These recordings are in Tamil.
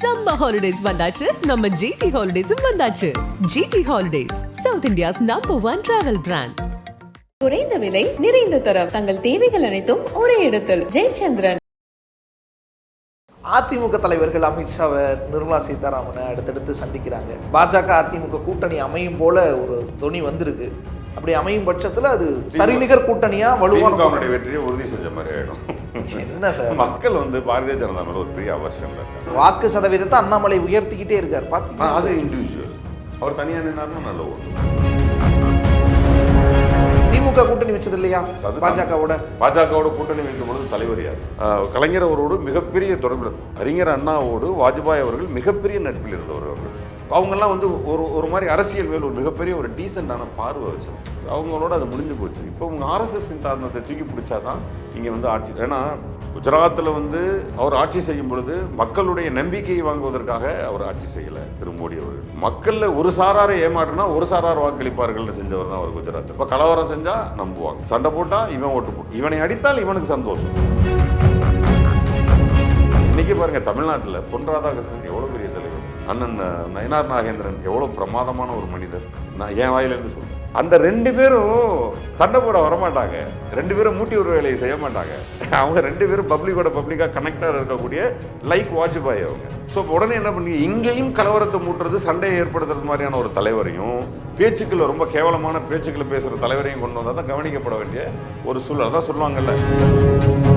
சம்மர் ஹாலிடேஸ் வந்தாச்சு. நம்ம ஜிடி ஹாலிடேஸும் வந்தாச்சு. GT holidays south India's number one travel brand குறைந்த விலை நிறைந்த தரம். தங்கள் தேவைகள் அனைத்தும் ஒரே இடத்தில். ஜெயச்சந்திரன். அதிமுக தலைவர்கள் அமித்ஷாவை நிர்மலா சீதாராமனை அடுத்தடுத்து சந்திக்கிறாங்க. பாஜக அதிமுக கூட்டணி அமையும் போல ஒரு தொனி வந்திருக்கு. அப்படி அமையும் பட்சத்தில் அது சரிநிகர் கூட்டணியா வலுவான வெற்றியை உறுதி செஞ்ச மாதிரி ஆயிடும். என்ன சார்? மக்கள் வந்து பாரதிய ஜனதா மேல ஒரு பெரிய அவசியம் வாக்கு சதவீதத்தை அண்ணாமலை உயர்த்திக்கிட்டே இருக்கார். ஆ, பார்த்தீங்களா அது இண்டிவிஜுவல் அவர் தனியா நின்னாருன்னா நல்ல ஓட்டு. திமுக கூட்டணி வச்சது இல்லையா? பாஜகவோட. பாஜகவோட கூட்டணி வைக்கும் பொழுது தலைவர் யார்? கலைஞர் அவரோடு மிகப்பெரிய தொடர்பில் அறிஞர் அண்ணாவோடு வாஜ்பாய் அவர்கள் மிகப்பெரிய நட்பில் இருந்தவர் அவர்கள். அவங்கெல்லாம் வந்து ஒரு ஒரு மாதிரி அரசியல் மேல் ஒரு மிகப்பெரிய ஒரு டீசெண்டான பார்வை வச்சது அவங்களோட அது முடிஞ்சு போச்சு. இப்போ உங்கள் ஆர்எஸ்எஸ் சித்தாந்தத்தை தூக்கி பிடிச்சாதான் இங்கே வந்து ஆட்சி. ஏன்னா குஜராத்தில் வந்து அவர் ஆட்சி செய்யும் பொழுது மக்களுடைய நம்பிக்கையை வாங்குவதற்காக அவர் ஆட்சி செய்யலை திரு மோடி அவர்கள். மக்களில் ஒரு சாராரை ஏமாற்றினா ஒரு சாரார் வாக்களிப்பார்கள்னு செஞ்சவர் தான் அவர் குஜராத். இப்போ கலவரம் செஞ்சால் நம்புவாங்க. சண்டை போட்டால் இவன் ஓட்டு போ இவனை அடித்தால் இவனுக்கு சந்தோஷம். இன்னைக்கு பாருங்க தமிழ்நாட்டில் பொன் ராதாகிருஷ்ணன் எவ்வளோ அண்ணன் நயனார் நாகேந்திரன் எவ்வளோ பிரமாதமான ஒரு மனிதர். நான் என் வாயிலிருந்து சொல்கிறேன் அந்த ரெண்டு பேரும் சண்டை போட வரமாட்டாங்க. ரெண்டு பேரும் மூட்டி ஒரு வேலையை செய்ய மாட்டாங்க. அவங்க ரெண்டு பேரும் பப்ளிக்கோட பப்ளிக்காக கனெக்டாக இருக்கக்கூடிய லைக் வாஜ்பாய் அவங்க. ஸோ உடனே என்ன பண்ணி இங்கேயும் கலவரத்தை மூட்டுறது சண்டையை ஏற்படுத்துறது மாதிரியான ஒரு தலைவரையும் பேச்சுக்கள் ரொம்ப கேவலமான பேச்சுக்களை பேசுகிற தலைவரையும் கொண்டு வந்தால் தான் கவனிக்கப்பட வேண்டிய ஒரு சூழல். தான் சொல்லுவாங்கல்ல.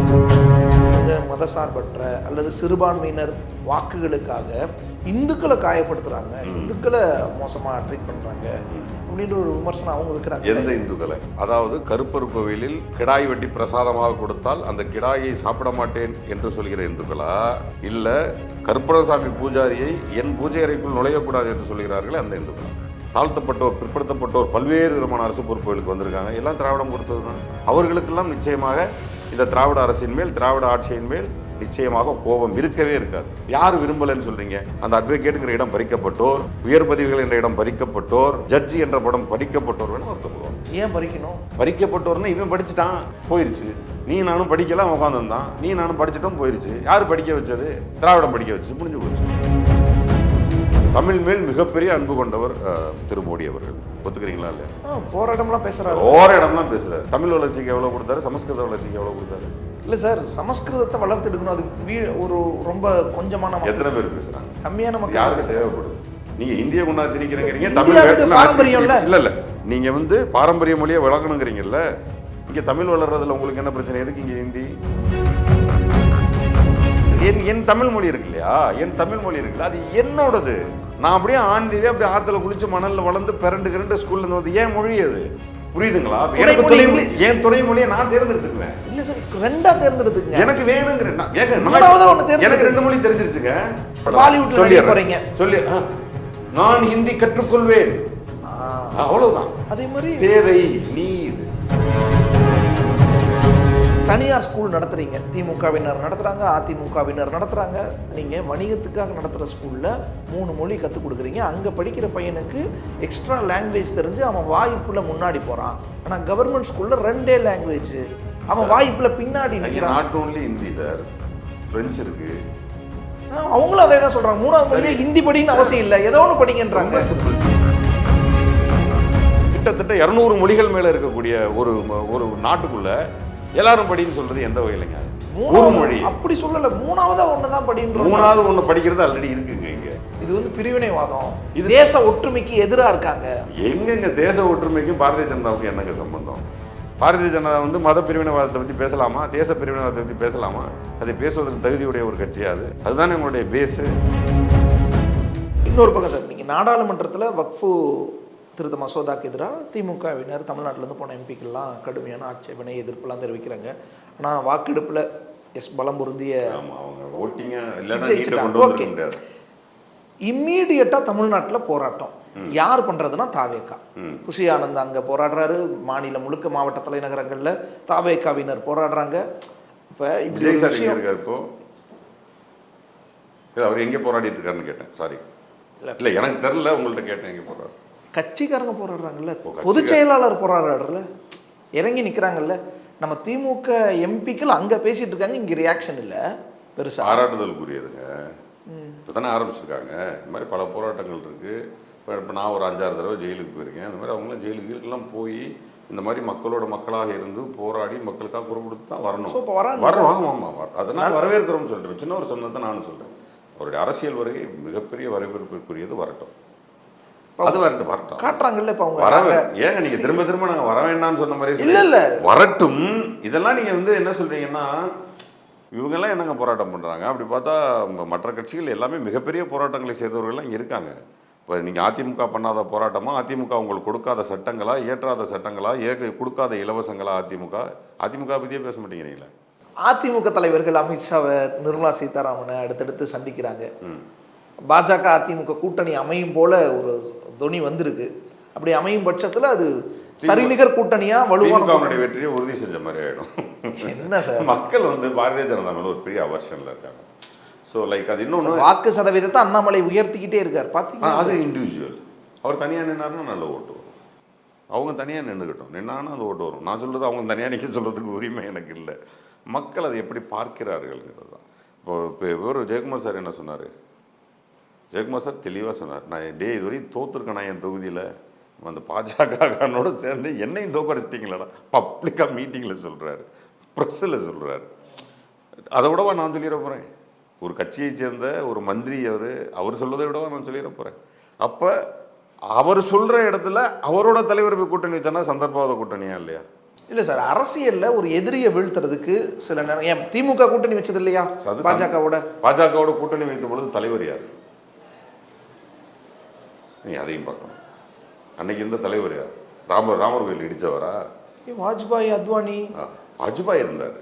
மதசார்பற்ற அல்லது சிறுபான்மையினர் வாக்குகளுக்காக இந்துக்களை காயப்படுத்துறாங்க. இந்துக்களை மோசமா ட்ரீட் பண்றாங்க. அப்படின்ற ஒரு விமர்சனம் அவங்க வைக்கிறாங்க. எந்த இந்துக்களை? அதாவது கருப்பர் கோவிலில் கிடாய் வெட்டி பிரசாதமாக கொடுத்தால் அந்த கிடாயை சாப்பிட மாட்டேன் என்று சொல்கிற இந்துக்களா? இல்ல கருப்பணசாமி பூஜாரியை என் பூஜை அறைக்குள் நுழையக்கூடாது என்று சொல்கிறார்களே அந்த இந்துக்களா. தாழ்த்தப்பட்டோர் பிற்படுத்தப்பட்டோர் பல்வேறு விதமான அரசு பொறுப்புகளுக்கு வந்திருக்காங்க. எல்லாம் திராவிடம் கொடுத்தது தான் அவர்களுக்கெல்லாம் நிச்சயமாக இந்த திராவிட அரசின் மேல் திராவிட ஆட்சியின் மேல் நிச்சயமாக கோபம் இருக்கவே இருக்காது. யார் விரும்பலைன்னு சொல்றீங்க? அந்த அட்வொகேட்டுங்கிற இடம் பறிக்கப்பட்டோர் உயர் பதவிகள் என்ற இடம் பறிக்கப்பட்டோர் ஜட்ஜி என்ற படம் பறிக்கப்பட்டோர் வேணா வருத்தப்படுவாங்க ஏன் பறிக்கணும்? பறிக்கப்பட்டோர்னா இவன் படிச்சுட்டான் போயிருச்சு. நீ நானும் படிக்கலாம் உட்காந்துருந்தான் நீ நானும் படிச்சிட்டோம் போயிருச்சு. யார் படிக்க வச்சது? திராவிடம் படிக்க வச்சு முடிஞ்சு போச்சு. தமிழ் மேல் மிகப்பெரிய அன்பு கொண்டவர் திரு மோடி அவர்கள். ஒத்துக்கிறீங்களா இல்லையா? ஆ, போராட்டம்லாம் பேசுறாரு. ஓர இடம்லாம் பேசுறாரு. தமிழ் வளர்ச்சிக்கு எவ்வளவு கொடுத்தாரு? சமஸ்கிருத வளர்ச்சிக்கு எவ்வளவு கொடுத்தாரு? இல்ல சார் சமஸ்கிருதத்தை வளர்த்து எடுக்கணும். அது வீ- ஒரு ரொம்ப கொஞ்சமான எத்தனை பேர் பேசுறாங்க? கம்மியான மக்கள் யாருக்கு தேவைப்படுது? நீங்க இந்திய கொண்டா திணிக்கிறீங்க தமிழ் பாரம்பரியம் இல்ல? இல்ல இல்ல. நீங்க வந்து பாரம்பரிய மொழியை வளர்க்கணுங்கிறீங்கல்ல இங்க தமிழ் வளர்றதுல உங்களுக்கு என்ன பிரச்சனை? எதுக்கு இங்க ஹிந்தி? என் என் தமிழ் மொழி இருக்கு இல்லையா? என் தமிழ் மொழி இருக்குல்ல அது என்னோடது. நான் அப்படியே ஆண்டிலே அப்படியே ஆத்துல குளிச்சு மணல்ல வளர்ந்து பிறண்டு கிரண்டு ஸ்கூல்ல இருந்து வந்து ஏன் மொழி அது. புரியுதுங்களா? என் துணை மொழியை நான் தேர்ந்தெடுத்துக்குவேன். இல்ல சார் ரெண்டா தேர்ந்தெடுத்துங்க எனக்கு தேர்ந்தெடுத்து- எனக்கு ரெண்டு மொழி தெரிஞ்சிருச்சுங்க. பாலிவுட்ல சொல்லிடுறேன். போறீங்க. சொல்லி. நான் ஹிந்தி கற்றுக்கொள்வேன். அவ்வளவுதான். அதே மாதிரி தேவை நீட் தனியார் ஸ்கூல் நடத்துறீங்க. திமுகவினர் நடத்துறாங்க அதிமுகவினர் நடத்துறாங்க. நீங்க வணிகத்துக்காக நடத்துற ஸ்கூல்ல மூணு மொழி கற்றுக் கொடுக்குறீங்க. அங்க படிக்கிற பையனுக்கு எக்ஸ்ட்ரா லாங்குவேஜ் தெரிஞ்சு அவன் வாய்ப்புல முன்னாடி போறான். ஆனா கவர்மெண்ட் ஸ்கூல்ல ரெண்டே லாங்குவேஜ் அவன் வாய்ப்புல பின்னாடி நிற்கிறான் not only Hindi sir French இருக்கு. அவங்களும் அதே தான் சொல்றாங்க. மூணாவது மொழியே ஹிந்தி படின்னு அவசியம் இல்லை. ஏதோ ஒன்று simple. கிட்டத்தட்ட இருநூறு மொழிகள் மேல இருக்கக்கூடிய ஒரு ஒரு நாட்டுக்குள்ள எல்லாரும் படின்னு சொல்றது எந்த வகையிலங்க? ஒரு மொழி. அப்படி சொல்லல மூணாவதா ஒன்று தான் படின்றோம். மூணாவது ஒண்ணு படிக்கிறது ஆல்ரெடி இருக்குங்க இங்க. இது வந்து பிரிவினைவாதம். இது- தேச ஒற்றுமைக்கு எதிரா இருக்காங்க. எங்கெங்க தேச ஒற்றுமைக்கும் பாரதிய ஜனதாவுக்கும் என்னங்க சம்பந்தம்? பாரதிய ஜனதா வந்து மத பிரிவினைவாதத்தை பற்றி பேசலாமா? தேச பிரிவினைவாதத்தை பற்றி பேசலாமா? அதை பேசுவதற்கு தகுதியுடைய ஒரு கட்சியா அது? அதுதானே உங்களுடைய பேஸு இன்னொரு பக்கம் சார் நீங்கள் நாடாளுமன்றத்தில் வக்ஃபு திருத்த மசோதாக்கு எதிராக திமுகவினர் தமிழ்நாட்டிலேருந்து போன எம்பிக்கெல்லாம் கடுமையான ஆட்சேபனை எதிர்ப்பெல்லாம் தெரிவிக்கிறாங்க. ஆனால் வாக்கெடுப்பில் எஸ் பலம் பொருந்திய முடியாது. இம்மீடியட்டாக தமிழ்நாட்டில் போராட்டம். யார் பண்ணுறதுன்னா தாவேக்கா. குஷி ஆனந்த் அங்கே போராடுறாரு. மாநிலம் முழுக்க மாவட்ட தலைநகரங்களில் தாவேக்காவினர் போராடுறாங்க. இப்போ இப்படி விஷயம் இருக்காரு இப்போ? அவர் எங்க போராடிட்டு இருக்காருன்னு கேட்டேன். சாரி இல்ல. எனக்கு தெரியல உங்கள்ட்ட கேட்டேன் எங்க போறாரு. கட்சிக்காரங்க போராடுறாங்கல்ல? பொதுச் செயலாளர் போராடுறாருல இறங்கி நிற்கிறாங்கல்ல நம்ம திமுக எம்பிக்கள் அங்கே பேசிட்டு இருக்காங்க இங்கே ரியாக்ஷன் இல்லை. பெருசா. பாராட்டுதலுக்குரியதுங்க. இப்போ தானே ஆரம்பிச்சிருக்காங்க. இந்த மாதிரி பல போராட்டங்கள் இருக்குது இப்போ இப்போ நான் ஒரு அஞ்சாறு தடவை ஜெயிலுக்கு போயிருக்கேன். அந்த மாதிரி அவங்களாம் ஜெயிலுக்கு எல்லாம் போய் இந்த மாதிரி மக்களோட மக்களாக இருந்து போராடி மக்களுக்காக குரல் கொடுத்து தான் வரணும். இப்ப வராங்க. வரணும். ஆமாம் ஆமாம் வர- அதை நான் வரவேற்கிறோம்னு சொல்லிட்டு சின்ன ஒரு சொன்னதை நானும் சொல்கிறேன் அவருடைய அரசியல் வருகை மிகப்பெரிய வரவேற்புக்குரியது வரட்டும். அது வரட்டும் வரட்டும். காட்டுறாங்கல்ல இப்போ அவங்க வர ஏங்க நீங்க திரும்ப திரும்ப நாங்க வர வேண்டாம்னு சொன்ன மாதிரி இல்ல, இல்ல. வரட்டும். இதெல்லாம் நீங்க வந்து என்ன சொல்றீங்கன்னா இவங்கெல்லாம் என்னங்க போராட்டம் பண்றாங்க? அப்படி பார்த்தா மற்ற கட்சிகள் எல்லாமே மிகப்பெரிய போராட்டங்களை செய்தவர்கள்லாம் இங்க இருக்காங்க. இப்போ நீங்கள் அதிமுக பண்ணாத போராட்டமா அதிமுக உங்களுக்கு கொடுக்காத சட்டங்களா ஏற்றாத சட்டங்களா ஏக கொடுக்காத இலவசங்களா அதிமுக? அதிமுக பற்றியே பேச மாட்டேங்கிறீங்களே. அதிமுக தலைவர்கள் அமித்ஷாவை நிர்மலா சீதாராமனை அடுத்தடுத்து சந்திக்கிறாங்க. பாஜக அதிமுக கூட்டணி அமையும் போல ஒரு தொனி வந்திருக்கு. அப்படி அமையும் பட்சத்துல அது சரிநிகர் கூட்டணியா வலுவான வெற்றியை உறுதி செஞ்ச மாதிரி ஆயிடும். கூட்டணி. என்ன சார்? மக்கள் வந்து பாரதிய ஜனதா மேல ஒரு பெரிய அவர்ஷனில் இருக்காங்க. ஸோ லைக் அது இன்னொன்று வாக்கு சதவீதத்தை அண்ணாமலை உயர்த்திக்கிட்டே இருக்கார். ஆ, பாத்தீங்களா அது இண்டிவிஜுவல் அவர் தனியாக நின்னாருன்னா நல்ல ஓட்டு வரும். அவங்க தனியாக நின்றுக்கிட்டோம் நின்னானா அது ஓட்டு வரும். நான் சொல்றது அவங்க தனியாக நிற்க சொல்கிறதுக்கு உரிமை எனக்கு இல்லை. மக்கள் அதை எப்படி பார்க்கிறார்கள்ங்கிறது தான். இப்போ இப்போ இவர் ஜெயக்குமார் சார் என்ன சொன்னார்? ஜெயக்குமார் சார் தெளிவாக சொன்னார். நான் டே இதுவரையும் தோத்துருக்கேன் நான் என் தொகுதியில். அந்த பாஜகனோட சேர்ந்து என்னையும் தோக்கடிச்சிட்டிங்களா பப்ளிக்காக மீட்டிங்கில் சொல்கிறாரு ப்ரெஸ்ஸில் சொல்கிறாரு அதை விடவா நான் சொல்லிட போகிறேன் ஒரு கட்சியை சேர்ந்த ஒரு மந்திரி அவர் அவர் சொல்வதை விடவா நான் சொல்லிட போகிறேன் அப்போ அவர் சொல்கிற இடத்துல அவரோட தலைவர் போய் கூட்டணி வச்சானா சந்தர்ப்பவாத கூட்டணியா இல்லையா? இல்ல சார் அரசியல்ல ஒரு எதிரியை வீழ்த்துறதுக்கு சில நேரம் ஏன் திமுக கூட்டணி வச்சது இல்லையா? பாஜகவோட. பாஜகவோட கூட்டணி வைத்த பொழுது தலைவர் யார்? நீ அதையும் பார்க்கணும். அன்னைக்கு இருந்த தலைவர் யார்? ராமர் ராமர் கோயில் இடிச்சவரா? ஏ, வாஜ்பாய் அத்வானி. வாஜ்பாய் இருந்தார்.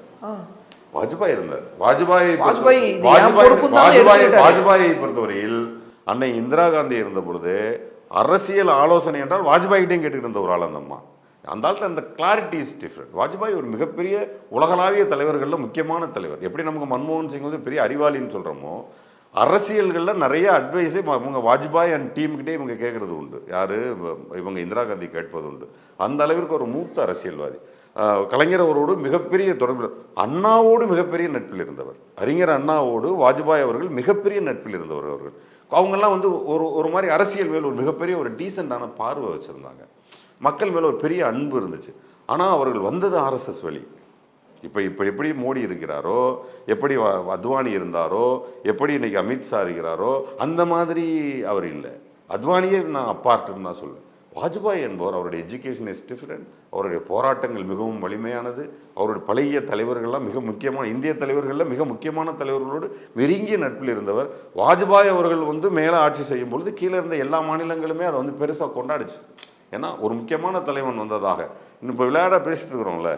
வாஜ்பாய் இருந்தார். வாஜ்பாய் வாஜ்பாய் வாஜ்பாய் வாஜ்பாய் பொறுத்தவரையில் அன்னை இந்திரா காந்தி இருந்த பொழுது அரசியல் ஆலோசனை என்றால் வாஜ்பாய்கிட்டையும் கேட்டுக்கிட்டு இருந்த ஒரு ஆள் அந்த அம்மா. அந்த ஆள்கிட்ட அந்த கிளாரிட்டி இஸ் டிஃப்ரெண்ட் வாஜ்பாய் ஒரு மிகப்பெரிய உலகளாவிய தலைவர்களில் முக்கியமான தலைவர். எப்படி நமக்கு மன்மோகன் சிங் வந்து பெரிய அறிவாளின்னு சொல்கிறோமோ அரசியல்களில் நிறைய அட்வைஸே இவங்க வாஜ்பாய் அண்ட் டீமுக்கிட்டே இவங்க கேட்குறது உண்டு. யார்? இவங்க இந்திரா காந்தி கேட்பது உண்டு. அந்த அளவிற்கு ஒரு மூத்த அரசியல்வாதி. கலைஞர் அவரோடு மிகப்பெரிய தொடர்பில் அண்ணாவோடு மிகப்பெரிய நட்பில் இருந்தவர். அறிஞர் அண்ணாவோடு வாஜ்பாய் அவர்கள் மிகப்பெரிய நட்பில் இருந்தவர் அவர்கள். அவங்கெல்லாம் வந்து ஒரு ஒரு மாதிரி அரசியல் மேல் ஒரு மிகப்பெரிய ஒரு டீசெண்டான பார்வை வச்சுருந்தாங்க. மக்கள் மேலே ஒரு பெரிய அன்பு இருந்துச்சு. ஆனால் அவர்கள் வந்தது ஆர்எஸ்எஸ் வழி இப்போ இப்போ எப்படி மோடி இருக்கிறாரோ எப்படி அத்வானி இருந்தாரோ எப்படி இன்னைக்கு அமித்ஷா இருக்கிறாரோ அந்த மாதிரி அவர் இல்லை. அத்வானியே நான் அப்பார்ட்டுன்னு தான் சொல்லுவேன் வாஜ்பாய் என்பவர் அவருடைய எஜுகேஷன் இஸ் டிஃப்ரெண்ட் அவருடைய போராட்டங்கள் மிகவும் வலிமையானது. அவருடைய பழைய தலைவர்கள்லாம் மிக முக்கியமான இந்திய தலைவர்களில் மிக முக்கியமான தலைவர்களோடு நெருங்கிய நட்பில் இருந்தவர். வாஜ்பாய் அவர்கள் வந்து மேலே ஆட்சி செய்யும் பொழுது கீழே இருந்த எல்லா மாநிலங்களுமே அதை வந்து பெருசாக கொண்டாடுச்சு. ஏன்னா ஒரு முக்கியமான தலைவன் வந்ததாக. இன்னும் இப்போ விளையாட பேசிட்டு இருக்கிறோம்ல.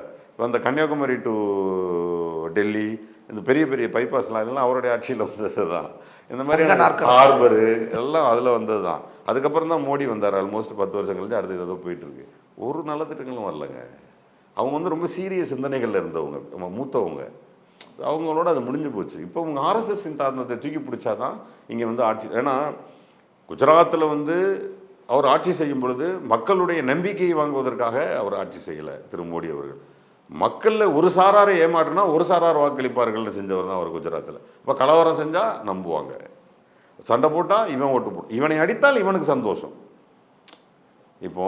அந்த கன்னியாகுமரி டு டெல்லி இந்த பெரிய பெரிய பைபாஸ்லாம் எல்லாம் அவருடைய ஆட்சியில் வந்தது தான். இந்த மாதிரி. ஹார்பரு எல்லாம் அதில் வந்தது தான். அதுக்கப்புறம் தான் மோடி வந்தார் ஆல்மோஸ்ட் பத்து வருஷம் கழிச்சு அடுத்து ஏதோ போயிட்டு இருக்கு. ஒரு நலத்திட்டங்களும் வரலங்க. அவங்க வந்து ரொம்ப சீரிய சிந்தனைகளில் இருந்தவங்க நம்ம மூத்தவங்க. அவங்களோட அது முடிஞ்சு போச்சு. இப்போ உங்கள் ஆர்எஸ்எஸ் சிந்தாந்தத்தை தூக்கி பிடிச்சாதான் இங்கே வந்து ஆட்சி ஏன்னா குஜராத்தில் வந்து அவர் ஆட்சி செய்யும் பொழுது மக்களுடைய நம்பிக்கையை வாங்குவதற்காக அவர் ஆட்சி செய்யலை திரு மோடி அவர்கள். மக்களில் ஒரு சாராரை ஏமாற்றினா ஒரு சாரார் வாக்களிப்பார்கள்னு செஞ்சவர் தான் அவர் குஜராத்தில். இப்போ கலவரம் செஞ்சால் நம்புவாங்க. சண்டை போட்டால் இவன் ஓட்டு போட்டு இவனை அடித்தால் இவனுக்கு சந்தோஷம். இப்போ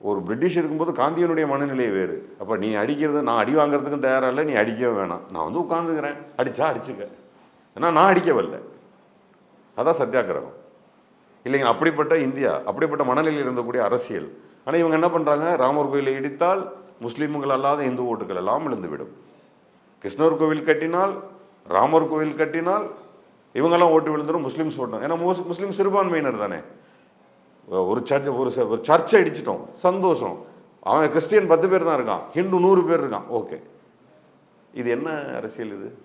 ஒரு பிரிட்டிஷ் இருக்கும்போது காந்தியனுடைய மனநிலை வேறு. அப்போ நீ அடிக்கிறது நான் அடி வாங்குறதுக்கும் தயாராக இல்லை நீ அடிக்கவே வேணாம். நான் வந்து உட்காந்துக்கிறேன் அடித்தா அடிச்சுக்க. ஏன்னா நான் அடிக்கவில்லை. அதான் சத்தியாகிரகம். இல்லைங்க அப்படிப்பட்ட இந்தியா அப்படிப்பட்ட மனநிலையில் இருந்தக்கூடிய அரசியல். ஆனால் இவங்க என்ன பண்ணுறாங்க ராமர் கோயிலை இடித்தால் முஸ்லீம்கள் அல்லாத இந்து ஓட்டுகள் எல்லாம் விழுந்துவிடும். கிருஷ்ணர் கோவில் கட்டினால் ராமர் கோவில் கட்டினால் இவங்கெல்லாம் ஓட்டு விழுந்துடும் முஸ்லீம்ஸ் ஓட்டும் ஏன்னா முஸ்லீம் சிறுபான்மையினர் தானே. ஒரு சர்ச் ஒரு ச- ஒரு சர்ச்சை அடிச்சிட்டோம். சந்தோஷம். அவன் கிறிஸ்டியன் பத்து பேர் தான் இருக்கான். ஹிந்து நூறு பேர் இருக்கான். ஓகே. இது என்ன அரசியல் இது?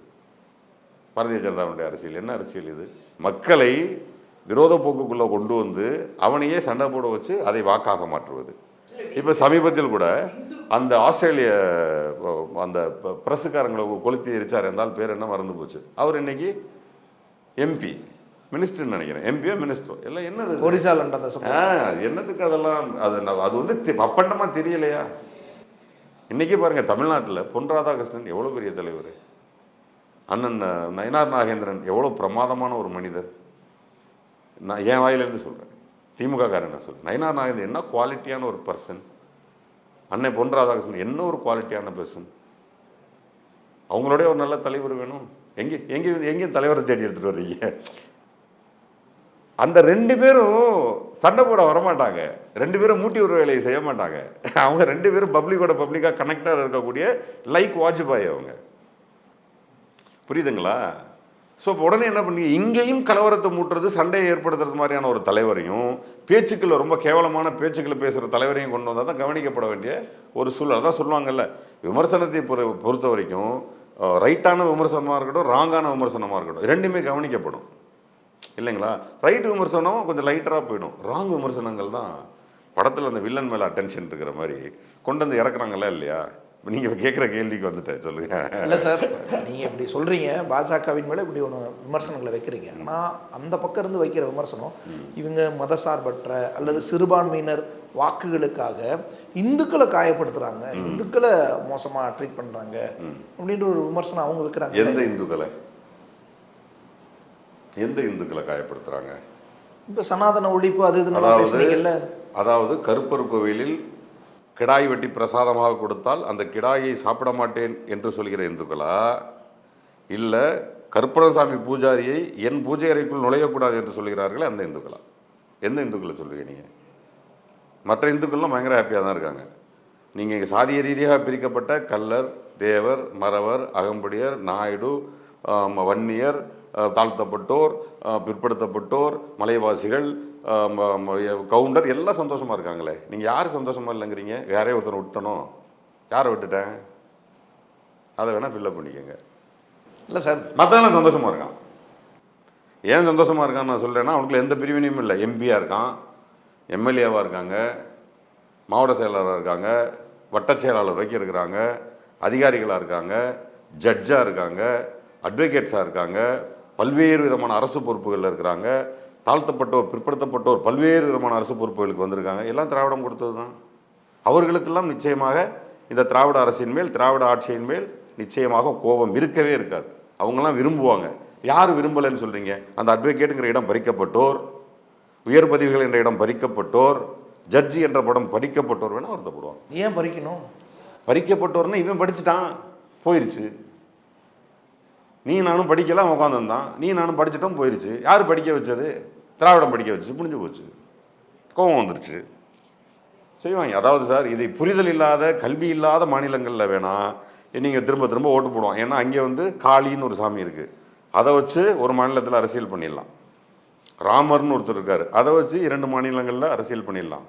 பாரதிய ஜனதாவுடைய அரசியல். என்ன அரசியல் இது? மக்களை விரோத போக்குக்குள்ளே கொண்டு வந்து அவனையே சண்டை போட வச்சு அதை வாக்காக மாற்றுவது. இப்போ சமீபத்தில் கூட அந்த ஆஸ்திரேலிய அந்த பிரசுக்காரங்களை கொளுத்தி எரிச்சார் என்றால் பேர் என்ன? மறந்து போச்சு. அவர் இன்னைக்கு எம்பி மினிஸ்டர்னு நினைக்கிறேன். எம்பியோ மினிஸ்டரோ எல்லாம் என்னது? ஒரிசால என்னத்துக்கு அதெல்லாம்? அது அது வந்து அப்பட்டமா தெரியலையா? இன்னைக்கு பாருங்க தமிழ்நாட்டில் பொன் ராதாகிருஷ்ணன் எவ்வளோ பெரிய தலைவர்? அண்ணன் நயினார் நாகேந்திரன் எவ்வளோ பிரமாதமான ஒரு மனிதர்? நான் என் வாயிலேருந்து சொல்கிறேன் திமுக காரன் சொல் சொல்கிறேன் நாகேந்திரன் என்ன குவாலிட்டியான ஒரு பர்சன் அன்னை பொன் ராதாகிருஷ்ணன் என்ன ஒரு குவாலிட்டியான பர்சன் அவங்களோட ஒரு நல்ல தலைவர் வேணும். எங்கே எங்கே எங்கேயும் தலைவரை தேடி எடுத்துகிட்டு வர்றீங்க? அந்த ரெண்டு பேரும் சண்டை போட வரமாட்டாங்க. ரெண்டு பேரும் மூட்டி ஒரு வேலையை செய்ய மாட்டாங்க. அவங்க ரெண்டு பேரும் பப்ளிக்கோட பப்ளிக்காக கனெக்டாக இருக்கக்கூடிய லைக் வாஜ்பாய் அவங்க. புரியுதுங்களா? ஸோ இப்போ உடனே என்ன பண்ணி இங்கேயும் கலவரத்தை மூட்டுறது சண்டையை ஏற்படுத்துறது மாதிரியான ஒரு தலைவரையும் பேச்சுக்களை ரொம்ப கேவலமான பேச்சுக்களை பேசுகிற தலைவரையும் கொண்டு வந்தால் தான் கவனிக்கப்பட வேண்டிய ஒரு சூழல். அதான் சொல்லுவாங்கல்ல விமர்சனத்தை பொறு பொறுத்த வரைக்கும் ரைட்டான விமர்சனமாக இருக்கட்டும் ராங்கான விமர்சனமாக இருக்கட்டும் ரெண்டுமே கவனிக்கப்படும். இல்லைங்களா? ரைட் விமர்சனம் கொஞ்சம் லைட்டராக போயிடும். ராங் விமர்சனங்கள் தான் படத்தில் அந்த வில்லன் மேலே அட்டென்ஷன் இருக்கிற மாதிரி கொண்டு வந்து இறக்குறாங்களா இல்லையா? நீங்கள் கேட்குற கேள்விக்கு வந்துட்டேன் சொல்லுங்க. இல்லை சார் நீங்கள் இப்படி சொல்கிறீங்க பாஜகவின் மேலே இப்படி ஒன்று விமர்சனங்களை வைக்கிறீங்க. ஆனால் அந்த பக்கம் இருந்து வைக்கிற விமர்சனம் இவங்க மதசார்பற்ற அல்லது சிறுபான்மையினர் வாக்குகளுக்காக இந்துக்களை காயப்படுத்துகிறாங்க இந்துக்களை மோசமாக ட்ரீட் பண்ணுறாங்க அப்படின்ற ஒரு விமர்சனம் அவங்க வைக்கிறாங்க. எந்த இந்துக்களை? எந்த இந்துக்களை காயப்படுத்துறாங்க? இப்போ சனாதன ஒழிப்பு அது இதுன்னு பேசுறீங்கல்ல அதாவது கருப்பர் கோவிலில் கிடாய் வெட்டி பிரசாதமாக கொடுத்தால் அந்த கிடாயை சாப்பிட மாட்டேன் என்று சொல்கிற இந்துக்களா? இல்லை கருப்பணசாமி பூஜாரியை என் பூஜை அறைக்குள் நுழையக்கூடாது என்று சொல்கிறார்களே அந்த இந்துக்களா? எந்த இந்துக்களை சொல்லுவீங்க நீங்கள் மற்ற இந்துக்கள்லாம் பயங்கர ஹாப்பியாக தான் இருக்காங்க. நீங்கள் இங்கே சாதிய ரீதியாக பிரிக்கப்பட்ட கல்லர் தேவர் மறவர் அகம்படியர் நாயுடு வன்னியர் தாழ்த்தப்பட்டோர் பிற்படுத்தப்பட்டோர் மலைவாசிகள் கவுண்டர் எல்லாம் சந்தோஷமா இருக்காங்களே. நீங்க யார் சந்தோஷமா இல்லைங்கிறீங்க? யாரையும் ஒருத்தனை விட்டணும். யாரை விட்டுட்டேன்? அதை வேணா ஃபில்லப் பண்ணிக்கோங்க. இல்லை சார். மற்றவெல்லாம் சந்தோஷமா இருக்கான். ஏன் சந்தோஷமா இருக்கான்னு நான் சொல்றேன்னா அவனுக்குள்ள எந்த பிரிவினையும் இல்லை. எம்பியா இருக்கான் எம்எல்ஏவா இருக்காங்க மாவட்ட செயலாளராக இருக்காங்க வட்டச் செயலாளர் வரைக்கும் இருக்கிறாங்க அதிகாரிகளாக இருக்காங்க ஜட்ஜாக இருக்காங்க அட்வொகேட்ஸாக இருக்காங்க பல்வேறு விதமான அரசு பொறுப்புகளில் இருக்கிறாங்க தாழ்த்தப்பட்டோர் பிற்படுத்தப்பட்டோர் பல்வேறு விதமான அரசு பொறுப்புகளுக்கு வந்திருக்காங்க. எல்லாம் திராவிடம் கொடுத்தது தான். அவர்களுக்கெல்லாம் நிச்சயமாக இந்த திராவிட அரசின் மேல் திராவிட ஆட்சியின் மேல் நிச்சயமாக கோபம் இருக்கவே இருக்காது. அவங்கெல்லாம் விரும்புவாங்க. யார் விரும்பலைன்னு சொல்றீங்க? அந்த அட்வொகேட்டுங்கிற இடம் பறிக்கப்பட்டோர் உயர் பதவிகள் என்ற இடம் பறிக்கப்பட்டோர் ஜட்ஜி என்ற படம் பறிக்கப்பட்டோர் வேணா வருத்தப்படுவாங்க. ஏன் பறிக்கணும்? பறிக்கப்பட்டோர்னா இவன் படிச்சுட்டான். போயிருச்சு. நீ நானும் படிக்கலாம் உட்காந்துருந்தான் நீ நானும் படிச்சிட்டோம் போயிருச்சு. யார் படிக்க வச்சது? திராவிடம் படிக்க வச்சு புரிஞ்சு போச்சு. கோபம் வந்துருச்சு. செய்வாங்க. அதாவது சார் இது புரிதல் இல்லாத கல்வி இல்லாத மாநிலங்களில் வேணாம் நீங்கள் திரும்ப திரும்ப ஓட்டு போடுவோம் ஏன்னா அங்கே வந்து காளின்னு ஒரு சாமி இருக்குது அதை வச்சு ஒரு மாநிலத்தில் அரசியல் பண்ணிடலாம். ராமர்னு ஒருத்தர் இருக்கார். அதை வச்சு இரண்டு மாநிலங்களில் அரசியல் பண்ணிடலாம்.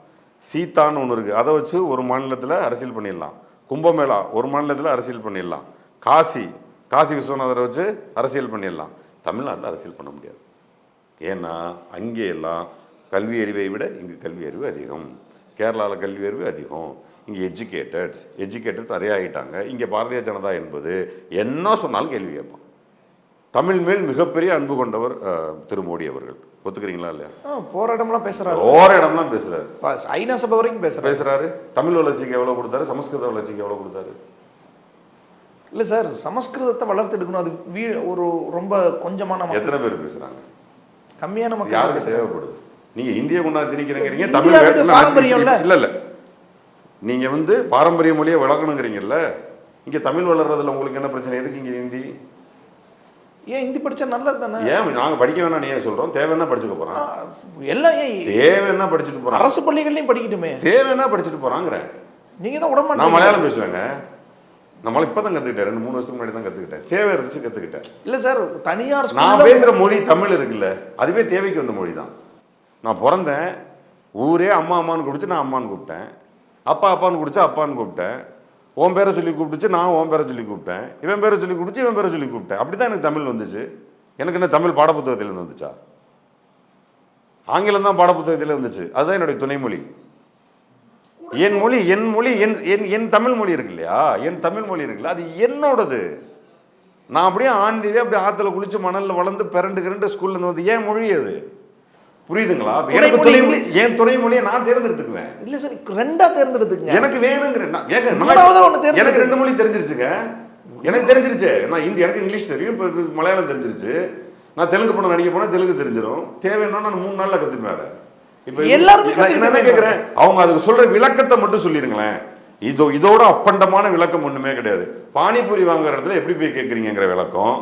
சீத்தான்னு ஒன்று இருக்குது அதை வச்சு ஒரு மாநிலத்தில் அரசியல் பண்ணிடலாம். கும்பமேளா ஒரு மாநிலத்தில் அரசியல் பண்ணிடலாம். காசி காசி விஸ்வநாதரை வச்சு அரசியல் பண்ணிடலாம். தமிழ்நாட்டில் அரசியல் பண்ண முடியாது. ஏன்னா அங்கே எல்லாம் கல்வி அறிவை விட இங்கு கல்வி அறிவு அதிகம். கேரளாவில் கல்வி அறிவு அதிகம். இங்கே எஜுகேட்டட்ஸ் எஜுகேட்டட் நிறைய ஆகிட்டாங்க இங்கே பாரதிய ஜனதா என்பது என்ன சொன்னாலும் கேள்வி கேட்பான். தமிழ் மேல் மிகப்பெரிய அன்பு கொண்டவர் திரு மோடி அவர்கள். ஒத்துக்கிறீங்களா இல்லையா? ஆ, போராட்டம்லாம் பேசுறாரு. ஓர இடம்லாம் பேசுறாரு ஐநா சபை வரைக்கும் பேசுறாரு. பேசுறாரு. தமிழ் வளர்ச்சிக்கு எவ்வளவு கொடுத்தாரு? சமஸ்கிருத வளர்ச்சிக்கு எவ்வளவு கொடுத்தாரு? இல்லை சார் சமஸ்கிருதத்தை வளர்த்து எடுக்கணும் அது வீ ஒரு ரொம்ப கொஞ்சமான எத்தனை பேர் பேசுறாங்க? கம்மியான மக்கள் யாருக்கு. தேவைப்படுது? நீங்க இந்திய கொண்டாந்து திணிக்கிறீங்க தமிழ் பாரம்பரியம்ல? இல்ல இல்ல. நீங்க வந்து பாரம்பரிய மொழியை வளர்க்கணுங்கிறீங்கல்ல? இங்க தமிழ் வளர்றதுல உங்களுக்கு என்ன பிரச்சனை? எதுக்கு இங்க ஹிந்தி? ஏன் ஹிந்தி படிச்சா நல்லது தானே? ஏன் நாங்க படிக்க வேணாம் ஏன் சொல்றோம்? தேவைன்னா படிச்சுக்க போறான்? எல்லாம் ஏன் தேவைன்னா படிச்சுட்டு போறான்? அரசு பள்ளிகள்லையும் படிக்கட்டுமே. தேவைன்னா படிச்சுட்டு போறாங்கிறேன் நீங்க தான் விட நான் மலையாளம் பேசுவேங்க. நம்மளால இப்பதான் கத்துக்கிட்டேன். ரெண்டு மூணு வருஷத்துக்கு முன்னாடி தான் கத்துக்கிட்டேன். தேவை இருந்துச்சு கத்துக்கிட்டேன். இல்ல சார் தனியார் நான் பேசுற மொழி தமிழ் இருக்குல்ல. அதுவே தேவைக்கு வந்த மொழி தான் நான் பிறந்தேன் ஊரே அம்மா அம்மான்னு கூப்பிடுச்சு நான் அம்மான்னு கூப்பிட்டேன். அப்பா அப்பான்னு கூப்பிடுச்சு அப்பான்னு கூப்பிட்டேன். உன் பேரை சொல்லி கூப்பிடுச்சு நான் உன் பேரை சொல்லி கூப்பிட்டேன். இவன் பேரை சொல்லி கூப்பிடுச்சு இவன் பேரை சொல்லி கூப்பிட்டேன். அப்படி தான் எனக்கு தமிழ் வந்துச்சு. எனக்கு என்ன தமிழ் பாடப்புத்தகத்திலேருந்து வந்துச்சா? ஆங்கிலம் தான் பாடப்புத்தகத்தில் வந்துச்சு அதுதான் என்னுடைய துணைமொழி. என் மொழி என் மொழி என் என் என் தமிழ் மொழி இருக்கு இல்லையா? என் தமிழ் மொழி இருக்குல்ல அது என்னோடது. நான் அப்படியே ஆண்டிலே அப்படியே ஆத்துல குளிச்சு மணல்ல வளர்ந்து பிறண்டு கிரண்டு ஸ்கூல்ல இருந்து வந்து ஏன் மொழி அது. புரியுதுங்களா? என் துணை மொழியை நான் தேர்ந்தெடுத்துக்குவேன். இல்ல சார் ரெண்டா தேர்ந்தெடுத்துங்க எனக்கு வேணுங்கிற எனக்கு ரெண்டு மொழி தெரிஞ்சிருச்சுங்க. எனக்கு தெரிஞ்சிருச்சு. நான் ஹிந்தி எனக்கு இங்கிலீஷ் தெரியும். இப்போ மலையாளம் தெரிஞ்சிருச்சு. நான் தெலுங்கு படம் நடிக்க போனால் தெலுங்கு தெரிஞ்சிடும் தேவைன்னா நான் மூணு நாளில் கற்றுப்பேன் அதை. இப்போ எல்லாருமே என்ன கேட்குறேன் அவங்க அதுக்கு சொல்ற விளக்கத்தை மட்டும் சொல்லிருங்களேன் இதோ இதோட அப்பண்டமான விளக்கம் ஒண்ணுமே கிடையாது. பானிபூரி வாங்குற இடத்துல எப்படி போய் கேட்குறீங்கிற விளக்கம்.